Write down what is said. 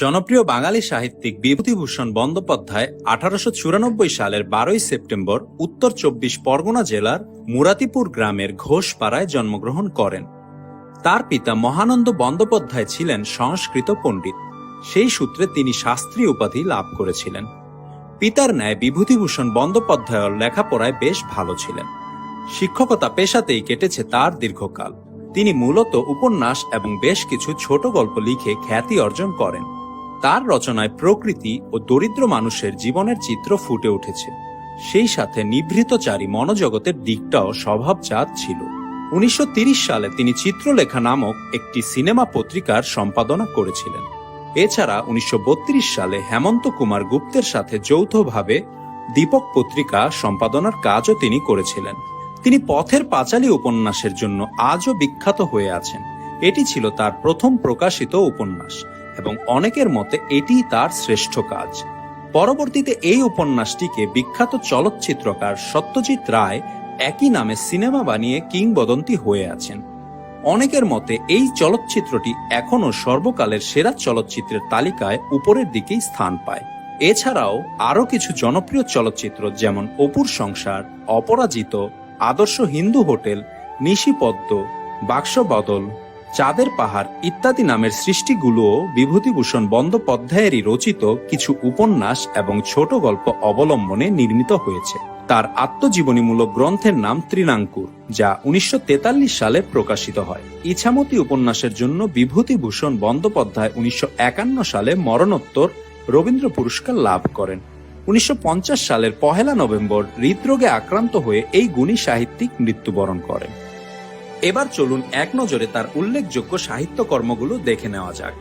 জনপ্রিয় বাঙালি সাহিত্যিক বিভূতিভূষণ বন্দ্যোপাধ্যায় আঠারোশো চুরানব্বই সালের বারোই সেপ্টেম্বর উত্তর চব্বিশ পরগনা জেলার মুরাতিপুর গ্রামের ঘোষপাড়ায় জন্মগ্রহণ করেন। তার পিতা মহানন্দ বন্দ্যোপাধ্যায় ছিলেন সংস্কৃত পণ্ডিত। সেই সূত্রে তিনি শাস্ত্রী উপাধি লাভ করেছিলেন। পিতার ন্যায় বিভূতিভূষণ বন্দ্যোপাধ্যায়ের লেখাপড়ায় বেশ ভালো ছিলেন। শিক্ষকতা পেশাতেই কেটেছে তার দীর্ঘকাল। তিনি মূলত উপন্যাস এবং বেশ কিছু ছোট গল্প লিখে খ্যাতি অর্জন করেন। তার রচনায় প্রকৃতি ও দরিদ্র মানুষের জীবনের চিত্র ফুটে উঠেছে। সেই সাথে নিভৃতচারী মনোজগতের দিকটাও স্বভাবজাত ছিল। উনিশশো সালে তিনি চিত্রলেখা নামক একটি সিনেমা পত্রিকার সম্পাদনা করেছিলেন। এছাড়া উনিশশো বত্রিশ সালে হেমন্ত কুমার গুপ্তের সাথে যৌথভাবে দীপক পত্রিকা সম্পাদনার কাজও তিনি করেছিলেন। তিনি পথের পাঁচালী উপন্যাসের জন্য আজও বিখ্যাত হয়ে আছেন। এটি ছিল তার প্রথম প্রকাশিত উপন্যাস। এবং অনেকের মতে এটি তার শ্রেষ্ঠ কাজ। পরবর্তীতে এই উপন্যাসটিকে বিখ্যাত চলচ্চিত্রকার সত্যজিৎ রায় একই নামে সিনেমা বানিয়ে কিংবদন্তি হয়ে আছেন। অনেকের মতে এই চলচ্চিত্রটি এখনও সর্বকালের সেরা চলচ্চিত্রের তালিকায় উপরের দিকেই স্থান পায়। এছাড়াও আরও কিছু জনপ্রিয় চলচ্চিত্র যেমন অপুর সংসার, অপরাজিত, আদর্শ হিন্দু হোটেল, নিশিপদ্ম বাক্স বদল চাঁদের পাহাড় ইত্যাদি নামের সৃষ্টিগুলোও বিভূতিভূষণ বন্দ্যোপাধ্যায়েরই রচিত কিছু উপন্যাস এবং ছোট গল্প অবলম্বনে নির্মিত হয়েছে। তার আত্মজীবনীমূলক গ্রন্থের নাম ত্রিনাঙ্কুর, যা উনিশশো তেতাল্লিশ সালে প্রকাশিত হয়। ইছামতি উপন্যাসের জন্য বিভূতিভূষণ বন্দ্যোপাধ্যায় উনিশশো একান্ন সালে মরণোত্তর রবীন্দ্র পুরস্কার লাভ করেন। উনিশশো পঞ্চাশ সালের পহেলা নভেম্বর হৃদরোগে আক্রান্ত হয়ে এই গুণী সাহিত্যিক মৃত্যুবরণ করেন। এবার চলুন এক নজরে তার উল্লেখযোগ্য সাহিত্যকর্মগুলো দেখে নেওয়া যাক।